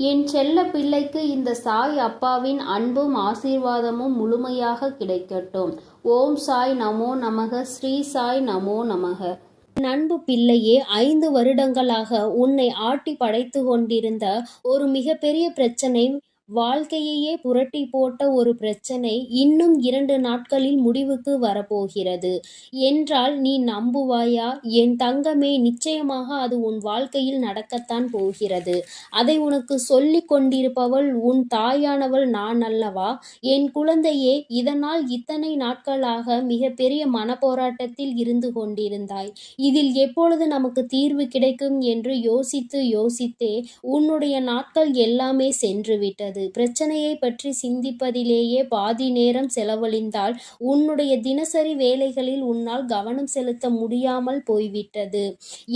என் செல்ல பிள்ளைக்கு இந்த சாய் அப்பாவின் அன்பும் ஆசீர்வாதமும் முழுமையாக கிடைக்கட்டும். ஓம் சாய் நமோ நமக ஸ்ரீ சாய் நமோ நமக. நண்பு பிள்ளையே ஐந்து வருடங்களாக உன்னை ஆட்டி படைத்து கொண்டிருந்த ஒரு மிகப்பெரிய பிரச்சனை வாழ்க்கையையே புரட்டி போட்ட ஒரு பிரச்சனை இன்னும் இரண்டு நாட்களில் முடிவுக்கு வரப்போகிறது. என்றால் நீ நம்புவாயா? என் தங்கமே நிச்சயமாக அது உன் வாழ்க்கையில் நடக்கத்தான் போகிறது. அதை உனக்கு சொல்லிக் கொண்டிருப்பவள் உன் தாயானவள் நான் அல்லவா? என் குழந்தையே இதனால் இத்தனை நாட்களாக மிகப்பெரிய மனப்போராட்டத்தில் இருந்து கொண்டிருந்தாய். இதில் எப்பொழுது நமக்கு தீர்வு கிடைக்கும்? என்று யோசித்து யோசித்தே உன்னுடைய நாட்கள் எல்லாமே சென்று விட்டது பிரச்சனையை பற்றி சிந்திப்பதிலேயே பாதி நேரம் செலவழிந்தால் உன்னுடைய தினசரி வேலைகளில் உன்னால் கவனம் செலுத்த முடியாமல் போய்விட்டது.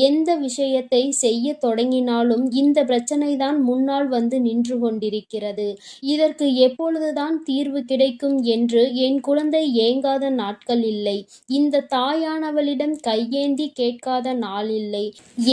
எந்த விஷயத்தை செய்ய தொடங்கினாலும் இந்த பிரச்சனை தான் முன்னால் வந்து நின்று கொண்டிருக்கிறது. இதற்கு எப்பொழுதுதான் தீர்வு கிடைக்கும் என்று என் குழந்தை ஏங்காத நாட்கள் இல்லை. இந்த தாயானவளிடம் கையேந்தி கேட்காத நாள் இல்லை.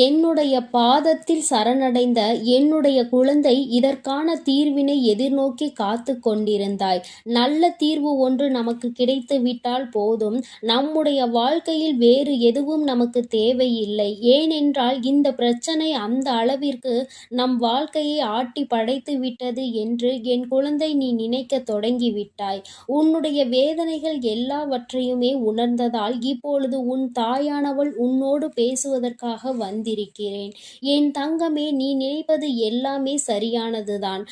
என்னுடைய பாதத்தில் சரணடைந்த என்னுடைய குழந்தை இதற்கான தீர்வினை எதிர்நோக்கி காத்து கொண்டிருந்தாய் நல்ல தீர்வு ஒன்று நமக்கு கிடைத்து விட்டால் போதும். நம்முடைய வாழ்க்கையில் வேறு எதுவும் நமக்கு தேவையில்லை. ஏனென்றால் இந்த பிரச்சனை அந்த அளவிற்கு நம் வாழ்க்கையை ஆட்டி படைத்து விட்டது என்று என் குழந்தை நீ நினைக்க தொடங்கிவிட்டாய். உன்னுடைய வேதனைகள் எல்லாவற்றையுமே உணர்ந்ததால் இப்பொழுது உன் தாயானவள் உன்னோடு பேசுவதற்காக வந்திருக்கிறேன். என் தங்கமே நீ நினைப்பது எல்லாமே சரியானதுதான்.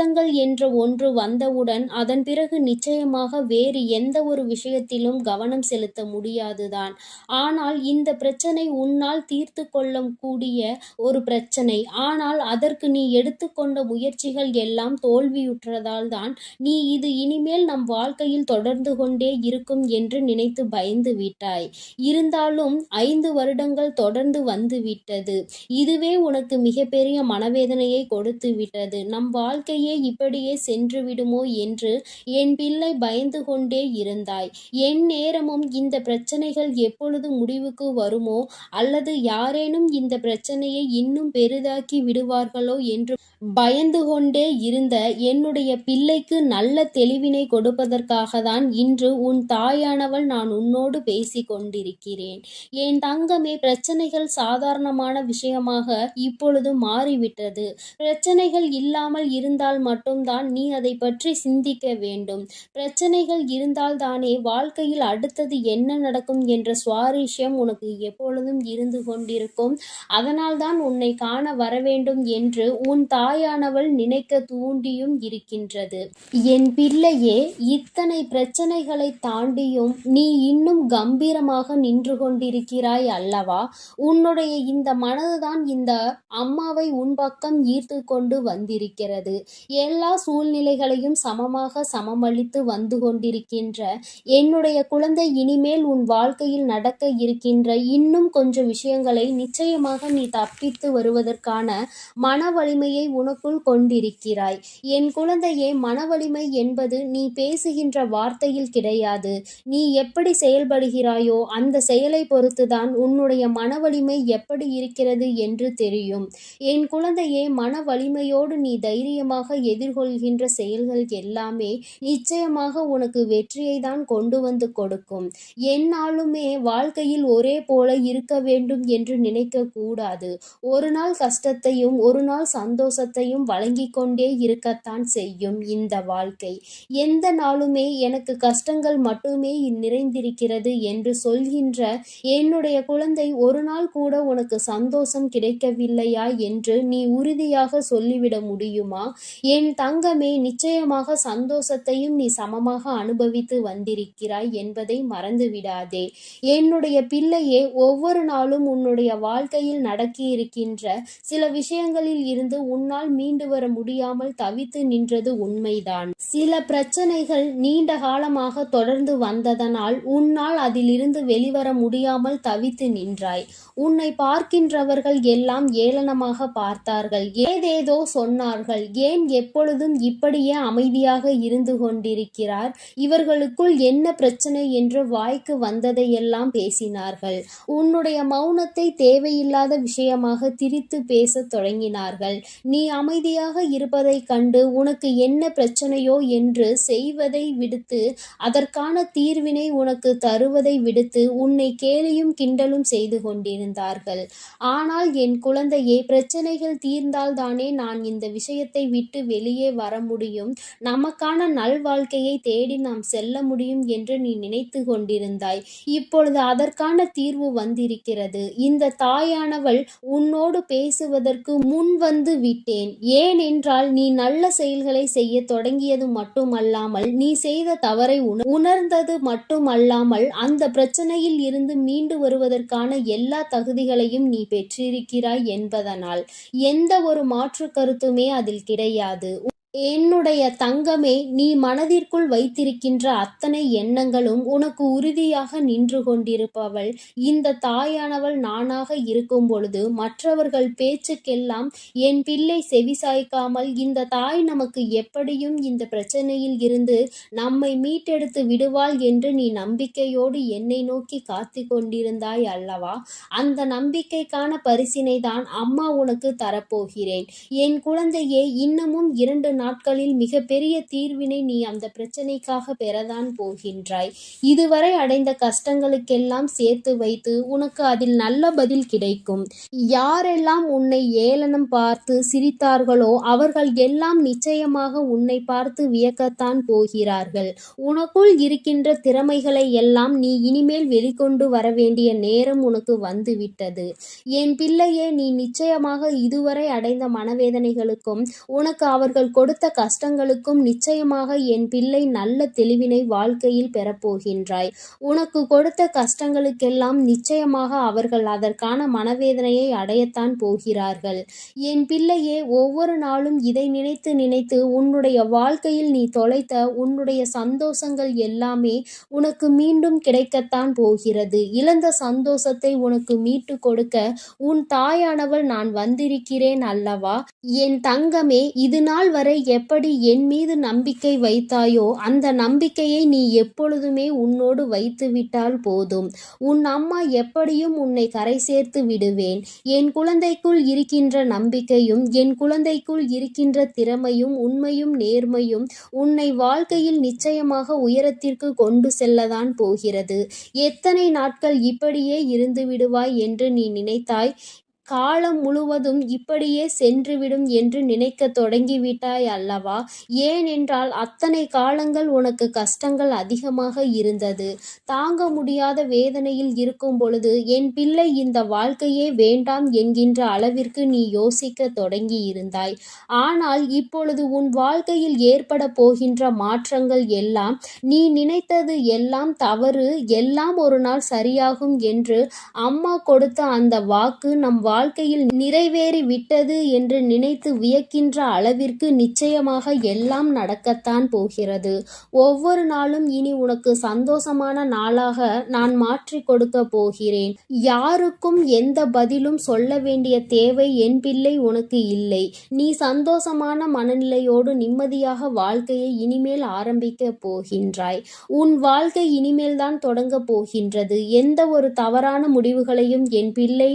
கஷ்டங்கள் என்ற ஒன்று வந்தவுடன் அதன் பிறகு நிச்சயமாக வேறு எந்த ஒரு விஷயத்திலும் கவனம் செலுத்த முடியாதுதான். ஆனால் இந்த பிரச்சனை உன்னால் தீர்த்து கொள்ள கூடிய ஒரு பிரச்சனை. ஆனால் அதற்கு நீ எடுத்துக்கொண்ட முயற்சிகள் எல்லாம் தோல்வியுற்றதால் தான் நீ இது இனிமேல் நம் வாழ்க்கையில் தொடர்ந்து கொண்டே இருக்கும் என்று நினைத்து பயந்து விட்டாய். இருந்தாலும் ஐந்து வருடங்கள் தொடர்ந்து வந்து விட்டது. இதுவே உனக்கு மிகப்பெரிய மனவேதனையை கொடுத்து விட்டது. நம் வாழ்க்கையே இப்படியே சென்று விடுமோ என்று என் பிள்ளை பயந்து கொண்டே இருந்தாய். என் நேரமும் இந்த பிரச்சனைகள் எப்பொழுது முடிவுக்கு வருமோ அல்லது யாரேனும் இந்த பிரச்சனையை இன்னும் பெரிதாக்கி விடுவார்களோ என்று பயந்து கொண்டே இருந்த என்னுடைய பிள்ளைக்கு நல்ல தெளிவினை கொடுப்பதற்காக தான் இன்று உன் தாயானவள் நான் உன்னோடு பேசி கொண்டிருக்கிறேன். என் தங்கமே பிரச்சனைகள் சாதாரணமான விஷயமாக இப்பொழுது மாறிவிட்டது. பிரச்சனைகள் இல்லாமல் இருந்தால் மட்டும்தான் நீ அதை பற்றி சிந்திக்க வேண்டும். பிரச்சனைகள் இருந்தால்தானே வாழ்க்கையில் அடுத்தது என்ன நடக்கும் என்ற சுவாரஸ்யம் உனக்கு எப்பொழுதும் இருந்து கொண்டிருக்கும். அதனால்தான் உன்னை காண வரவேண்டும் என்று உன் தாயானவள் நினைக்க தூண்டியும் இருக்கின்றது. என் பிள்ளையே இத்தனை பிரச்சனைகளை தாண்டியும் நீ இன்னும் கம்பீரமாக நின்று கொண்டிருக்கிறாய் அல்லவா? உன்னுடைய இந்த மனதுதான் இந்த அம்மாவை உன் பக்கம் ஈர்த்து கொண்டு வந்திருக்கிறது. எல்லா சூழ்நிலைகளையும் சமமாக சமமளித்து வந்து கொண்டிருக்கின்ற என்னுடைய குழந்தை இனிமேல் உன் வாழ்க்கையில் நடக்க இருக்கின்ற இன்னும் கொஞ்சம் விஷயங்களை நிச்சயமாக நீ தப்பித்து வருவதற்கான மன வலிமையை உனக்குள் கொண்டிருக்கிறாய். என் குழந்தையே மன வலிமை என்பது நீ பேசுகின்ற வார்த்தையில் கிடையாது. நீ எப்படி செயல்படுகிறாயோ அந்த செயலை பொறுத்துதான் உன்னுடைய மன வலிமை எப்படி இருக்கிறது என்று தெரியும். என் குழந்தையே மன வலிமையோடு நீ தைரியமாக எதிர்கொள்கின்ற செயல்கள் எல்லாமே நிச்சயமாக உனக்கு வெற்றியை தான் கொண்டு வந்து கொடுக்கும். என்னாலுமே வாழ்க்கையில் ஒரே போல இருக்க வேண்டும் என்று நினைக்க கூடாது. ஒரு நாள் கஷ்டத்தையும் ஒரு நாள் சந்தோஷத்தையும் வழங்கி கொண்டே இருக்கத்தான் செய்யும் இந்த வாழ்க்கை. எந்த நாளுமே எனக்கு கஷ்டங்கள் மட்டுமே நிறைந்திருக்கிறது என்று சொல்கின்ற என்னுடைய குழந்தை ஒரு நாள் கூட உனக்கு சந்தோஷம் கிடைக்கவில்லையா என்று நீ உறுதியாக சொல்லிவிட முடியுமா? என் தங்கமே நிச்சயமாக சந்தோஷத்தையும் நீ சமமாக அனுபவித்து வந்திருக்கிறாய் என்பதை மறந்து விடாதே என்னுடைய பிள்ளையே ஒவ்வொரு நாளும் உன்னுடைய வாழ்க்கையில் நடக்கியிருக்கின்ற சில விஷயங்களில் இருந்து உன்னால் மீண்டு வர முடியாமல் தவித்து நின்றது உண்மைதான். சில பிரச்சனைகள் நீண்ட காலமாக தொடர்ந்து வந்ததனால் உன்னால் அதிலிருந்து வெளிவர முடியாமல் தவித்து நின்றாய். உன்னை பார்க்கின்றவர்கள் எல்லாம் ஏளனமாக பார்த்தார்கள். ஏதேதோ சொன்னார்கள். ஏன் எப்பொழுதும் இப்படியே அமைதியாக இருந்து கொண்டிருக்கிறார். இவர்களுக்குள் என்ன பிரச்சனை என்று வாய்க்கு வந்ததையெல்லாம் பேசினார்கள். உன்னுடைய மௌனத்தை தேவையில்லாத விஷயமாக திரித்து பேசத் தொடங்கினார்கள். நீ அமைதியாக இருப்பதைக் கண்டு உனக்கு என்ன பிரச்சனையோ என்று செய்வதை விடுத்து அதற்கான தீர்வினை உனக்கு தருவதை விடுத்து உன்னை கேலியும் கிண்டலும் செய்து கொண்டிருந்தார்கள். ஆனால் என் குழந்தையே பிரச்சனைகள் தீர்ந்தால்தானே நான் இந்த விஷயத்தை விட்டு வெளியே வர முடியும். நமக்கான நல்வாழ்க்கையை தேடி நாம் செல்ல முடியும் என்று நீ நினைத்து கொண்டிருந்தாய். இப்பொழுது அதற்கான தீர்வு வந்திருக்கிறது. இந்த தாயானவள் உன்னோடு பேசுவதற்கு முன் வந்து விட்டேன். ஏனென்றால் நீ நல்ல செயல்களை செய்ய தொடங்கியது மட்டுமல்லாமல் நீ செய்த தவறை உண- உணர்ந்தது மட்டுமல்லாமல் அந்த பிரச்சனையில் இருந்து மீண்டு வருவதற்கான எல்லா தகுதிகளையும் நீ பெற்றிருக்கிறாய் என்பதனால். எந்த ஒரு மாற்று கருத்துமே அதில் கிடையாது. முடியாது என்னுடைய தங்கமே நீ மனதிற்குள் வைத்திருக்கின்ற அத்தனை எண்ணங்களும் உனக்கு உறுதியாக நின்று கொண்டிருப்பவள். இந்த தாயானவள் நானாக இருக்கும் பொழுது மற்றவர்கள் பேச்சுக்கெல்லாம் என் பிள்ளை செவிசாய்க்காமல் இந்த தாய் நமக்கு எப்படியும் இந்த பிரச்சனையில் இருந்து நம்மை மீட்டெடுத்து விடுவாள் என்று நீ நம்பிக்கையோடு என்னை நோக்கி காத்து கொண்டிருந்தாய் அல்லவா? அந்த நம்பிக்கைக்கான பரிசினை தான் அம்மா உனக்கு தரப்போகிறேன். என் குழந்தையே இன்னமும் இரண்டு நாட்களில் மிகப்பெரிய தீர்வினை நீ அந்த பிரச்சனைக்காக பெறதான் போகின்றாய். இதுவரை அடைந்த கஷ்டங்களுக்கெல்லாம் சேர்த்து வைத்து உனக்கு அதில் நல்ல பதில் கிடைக்கும். யாரெல்லாம் உன்னை ஏளனம் பார்த்து சிரித்தார்களோ அவர்கள் எல்லாம் நிச்சயமாக உன்னை பார்த்து வியக்கத்தான் போகிறார்கள். உனக்குள் இருக்கின்ற திறமைகளை எல்லாம் நீ இனிமேல் வெளிக்கொண்டு வர வேண்டிய நேரம் உனக்கு வந்துவிட்டது. என் பிள்ளையே நீ நிச்சயமாக இதுவரை அடைந்த மனவேதனைகளுக்கும் உனக்கு அவர்கள் கொடுத்த கஷ்டங்களுக்கும் நிச்சயமாக என் பிள்ளை நல்ல தெளிவினை வாழ்க்கையில் பெறப்போகின்றாய். உனக்கு கொடுத்த கஷ்டங்களுக்கெல்லாம் நிச்சயமாக அவர்கள் அதற்கான மனவேதனையை அடையத்தான் போகிறார்கள். என் பிள்ளையே ஒவ்வொரு நாளும் இதை நினைத்து நினைத்து உன்னுடைய வாழ்க்கையில் நீ தொலைத்த உன்னுடைய சந்தோஷங்கள் எல்லாமே உனக்கு மீண்டும் கிடைக்கத்தான் போகிறது. இழந்த சந்தோஷத்தை உனக்கு மீட்டு கொடுக்க உன் தாயானவள் நான் வந்திருக்கிறேன் அல்லவா? என் தங்கமே இது நாள் வரை எப்படி என் மீது நம்பிக்கை வைத்தாயோ அந்த நம்பிக்கையை நீ எப்பொழுதுமே உன்னோடு வைத்துவிட்டால் போதும். உன் அம்மா எப்படியும் உன்னை கரை சேர்த்து விடுவேன். என் குழந்தைக்குள் இருக்கின்ற நம்பிக்கையும் என் குழந்தைக்குள் இருக்கின்ற திறமையும் உண்மையும் நேர்மையும் உன்னை வாழ்க்கையில் நிச்சயமாக உயரத்திற்கு கொண்டு செல்லதான் போகிறது. எத்தனை நாட்கள் இப்படியே இருந்து விடுவாய் என்று நீ நினைத்தாய்? காலம் முழுவதும் இப்படியே சென்றுவிடும் என்று நினைக்க தொடங்கிவிட்டாய் அல்லவா? ஏனென்றால் அத்தனை காலங்கள் உனக்கு கஷ்டங்கள் அதிகமாக இருந்தது. தாங்க முடியாத வேதனையில் இருக்கும் பொழுது என் பிள்ளை இந்த வாழ்க்கையே வேண்டாம் என்கின்ற அளவிற்கு நீ யோசிக்க தொடங்கி இருந்தாய் ஆனால் இப்பொழுது உன் வாழ்க்கையில் ஏற்பட போகின்ற மாற்றங்கள் எல்லாம் நீ நினைத்தது எல்லாம் தவறு எல்லாம் ஒரு நாள் சரியாகும் என்று அம்மா கொடுத்த அந்த வாக்கு நம் வாழ்க்கையில் நிறைவேறி விட்டது என்று நினைத்து வியக்கின்ற அளவிற்கு நிச்சயமாக எல்லாம் நடக்கத்தான் போகிறது. ஒவ்வொரு நாளும் இனி உனக்கு சந்தோஷமான நாளாக நான் மாற்றி கொடுக்க போகிறேன். யாருக்கும் எந்த பதிலும் சொல்ல வேண்டிய தேவை என் பிள்ளை உனக்கு இல்லை. நீ சந்தோஷமான மனநிலையோடு நிம்மதியாக வாழ்க்கையை இனிமேல் ஆரம்பிக்க போகின்றாய். உன் வாழ்க்கை இனிமேல் தான் தொடங்க போகின்றது. எந்த ஒரு தவறான முடிவுகளையும் என் பிள்ளை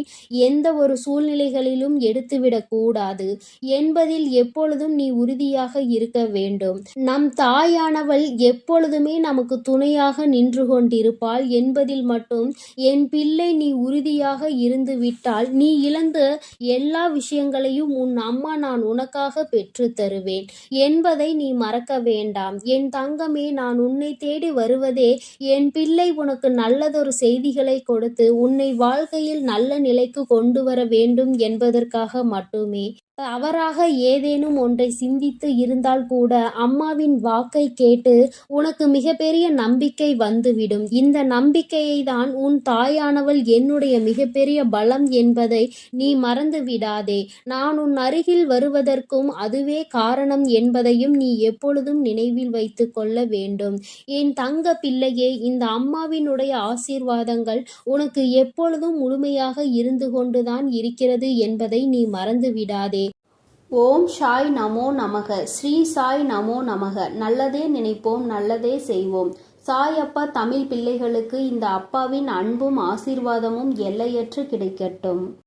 எந்த ஒரு சூழ்நிலைகளிலும் எடுத்துவிடக் கூடாது. என்பதில் எப்பொழுதும் நீ உறுதியாக இருக்க வேண்டும். நம் தாயானவள் எப்பொழுதுமே நமக்கு துணையாக நின்று கொண்டிருப்பாள் என்பதில் மட்டும் என் பிள்ளை நீ உறுதியாக இருந்து விட்டால் நீ இழந்த எல்லா விஷயங்களையும் உன் அம்மா நான் உனக்காக பெற்று தருவேன். என்பதை நீ மறக்க வேண்டாம். என் தங்கமே நான் உன்னை தேடி வருவதே என் பிள்ளை உனக்கு நல்லதொரு செய்திகளை கொடுத்து உன்னை வாழ்க்கையில் நல்ல நிலைக்கு கொண்டு வர வேண்டும் என்பதற்காக மட்டுமே தவறாக ஏதேனும் ஒன்றை சிந்தித்து இருந்தால் கூட அம்மாவின் வாக்கை கேட்டு உனக்கு மிகப்பெரிய நம்பிக்கை வந்துவிடும். இந்த நம்பிக்கையை தான் உன் தாயானவள் என்னுடைய மிகப்பெரிய பலம் என்பதை நீ மறந்து விடாதே நான் உன் அருகில் வருவதற்கும் அதுவே காரணம் என்பதையும் நீ எப்பொழுதும் நினைவில் வைத்து கொள்ள வேண்டும். என் தங்க பிள்ளையே இந்த அம்மாவினுடைய ஆசீர்வாதங்கள் உனக்கு எப்பொழுதும் முழுமையாக இருந்து கொண்டுதான் இருக்கிறது என்பதை நீ மறந்து விடாதே ஓம் சாய் நமோ நமக. ஸ்ரீ சாய் நமோ நமக. நல்லதே நினைப்போம் நல்லதே செய்வோம். சாய் அப்பா தமிழ் பிள்ளைகளுக்கு இந்த அப்பாவின் அன்பும் ஆசீர்வாதமும் எல்லையற்று கிடைக்கட்டும்.